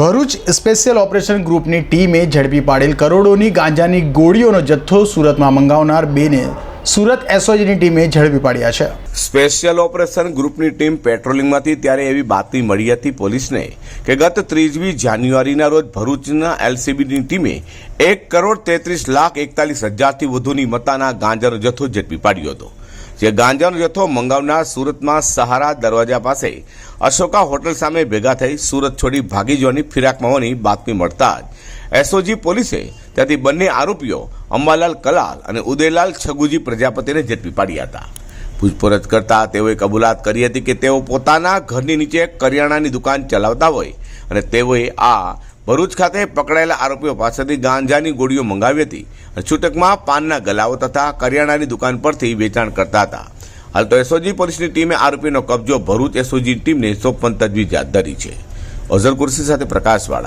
Bharuch special operation ગ્રુપની ટીમે ઝડપી પાડેલ કરોડોની ગાંજાની ગોળીઓનો જથ્થો સુરતમાં મંગાવનાર બેને સુરત એસઓજીની ટીમે ઝડપી પાડ્યા છે. સ્પેશિયલ ઓપરેશન ગ્રુપની ટીમ પેટ્રોલિંગમાંથી ત્યારે એવી બાતમી મળી હતી પોલીસને કે ગત ત્રીસમી જાન્યુઆરીના રોજ ભરૂચના એલસીબીની ટીમે એક કરોડ તેત્રીસ લાખ એકતાલીસ હજારથી વધુની મતાના ગાંજાનો જથ્થો ઝડપી પાડ્યો હતો. જે ગાંજાનો જથ્થો મંગાવનાર સુરતમાં સહારા દરવાજા પાસે અશોકા હોટલ સામે ભેગા થઈ સુરત છોડી ભાગી જવાની ફિરાકમાં હોવાની બાતમી મળતા જ એસઓજી પોલીસે ત્યાંથી બંને આરોપીઓ અંબાલાલ કલાલ અને ઉદયલાલ છગુજી પ્રજાપતિને ઝડપી પાડ્યા હતા. પૂછપરછ કરતા તેઓએ કબૂલાત કરી હતી કે તેઓ પોતાના ઘરની નીચે કરિયાણાની દુકાન ચલાવતા હોય અને તેઓએ આ ભરૂચ ખાતે પકડાયેલા આરોપીઓ પાસેથી ગાંજાની ગોળીઓ મંગાવી હતી અને છૂટકમાં પાનના ગલાઓ તથા કરિયાણાની દુકાન પરથી વેચાણ કરતા હતા. હાલ તો એસઓજી પોલીસની ટીમે આરોપીનો કબજો ભરૂચ એસઓજી ટીમને સોંપવાની તજવીજ હાથ ધરી છે. અઝર કુર્સી સાથે પ્રકાશવાળા.